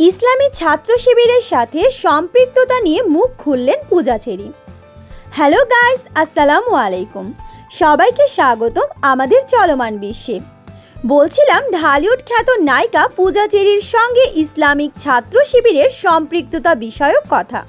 ইসলামী ছাত্র শিবিরের সাথে সম্পৃক্ততা নিয়ে মুখ খুললেন পূজা ছেড়ি হ্যালো গাইস, আসসালামু আলাইকুম। সবাইকে স্বাগতম আমাদের চলমান বিশ্বে। বলছিলাম ঢালিউড খ্যাত নায়িকা পূজা চেরির সঙ্গে ইসলামিক ছাত্র শিবিরের সম্পৃক্ততা বিষয়ক কথা।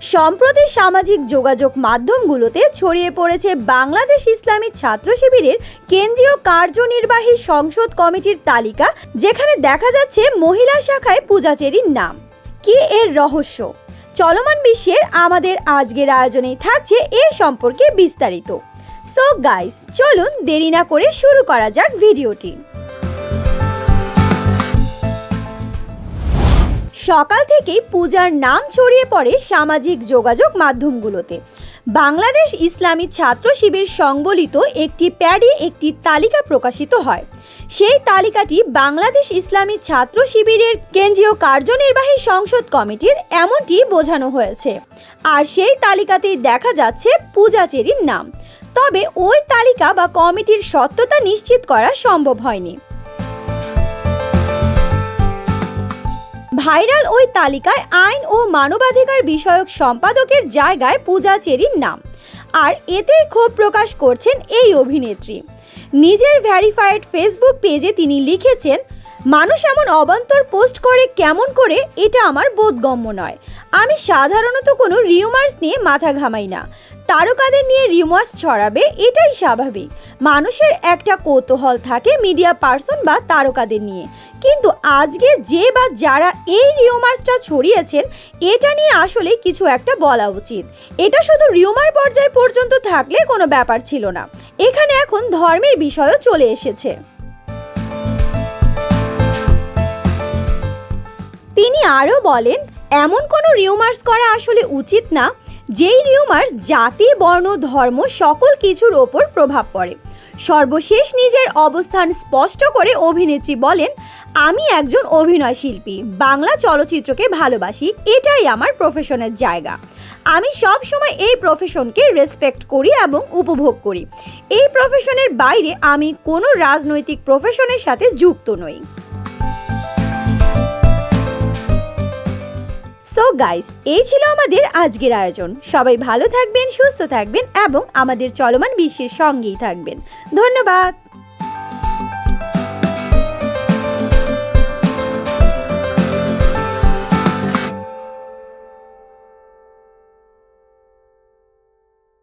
সম্প্রতি সামাজিক যোগাযোগ মাধ্যমগুলোতে ছড়িয়ে পড়েছে বাংলাদেশ ইসলামী ছাত্র শিবিরের কেন্দ্রীয় কার্যনির্বাহী সংসদ কমিটির তালিকা, যেখানে দেখা যাচ্ছে মহিলা শাখায় পূজাচেরির নাম। কি এর রহস্য? চলমান বিশ্বের আমাদের আজকের আয়োজনেই থাকছে এ সম্পর্কে বিস্তারিত। সো গাইস চলুন দেরি না করে শুরু করা যাক ভিডিওটি। সকাল থেকেই পূজার নাম ছড়িয়ে পড়ে সামাজিক যোগাযোগ মাধ্যমগুলোতে। বাংলাদেশ ইসলামী ছাত্র শিবির সংবলিত একটি প্যাডে একটি তালিকা প্রকাশিত হয়। সেই তালিকাটি বাংলাদেশ ইসলামী ছাত্র শিবিরের কেন্দ্রীয় কার্যনির্বাহী সংসদ কমিটির এমনটি বোঝানো হয়েছে। আর সেই তালিকাতেই দেখা যাচ্ছে পূজাচেরির নাম। তবে ওই তালিকা বা কমিটির সত্যতা নিশ্চিত করা সম্ভব হয়নি। ভাইরাল ওই তালিকায় আইন ও মানবাধিকার বিষয়ক সম্পাদকের জায়গায় পূজা চেরির নাম। আর এতেই ক্ষোভ প্রকাশ করছেন এই অভিনেত্রী। নিজের ভ্যারিফাইড ফেসবুক পেজে তিনি লিখেছেন, মানুষ এমন অবান্তর পোস্ট করে কেমন করে এটা আমার বোধগম্য নয়। আমি সাধারণত কোনো রিউমার্স নিয়ে মাথা ঘামাই না। তারকাদের নিয়ে রিউমার্স ছড়াবে, এটাই স্বাভাবিক। মানুষের একটা কৌতূহল থাকে মিডিয়া পার্সন বা তারকাদের নিয়ে। কিন্তু আজকে যে বা যারা এই রিউমার্সটা ছড়িয়েছেন, এটা নিয়ে আসলে কিছু একটা বলা উচিত। এটা শুধু রিউমার পর্যায় পর্যন্ত থাকলে কোনো ব্যাপার ছিল না। এখানে এখন ধর্মের বিষয়ও চলে এসেছে। তিনি আরও বলেন, এমন কোনো রিউমার্স করা আসলে উচিত না, যেই রিউমার্স জাতি, বর্ণ, ধর্ম সকল কিছুর ওপর প্রভাব পড়ে। সর্বশেষ নিজের অবস্থান স্পষ্ট করে অভিনেত্রী বলেন, আমি একজন অভিনয় শিল্পী, বাংলা চলচ্চিত্রকে ভালোবাসি, এটাই আমার প্রফেশনের জায়গা। আমি সব সময় এই প্রফেশনকে রেসপেক্ট করি এবং উপভোগ করি। এই প্রফেশনের বাইরে আমি কোনো রাজনৈতিক প্রফেশনের সাথে যুক্ত নই। সো গাইস এই ছিল আমাদের আজকের আয়োজন। সবাই ভালো থাকবেন, সুস্থ থাকবেন এবং আমাদের চলমান বিশ্বের সঙ্গেই থাকবেন। ধন্যবাদ।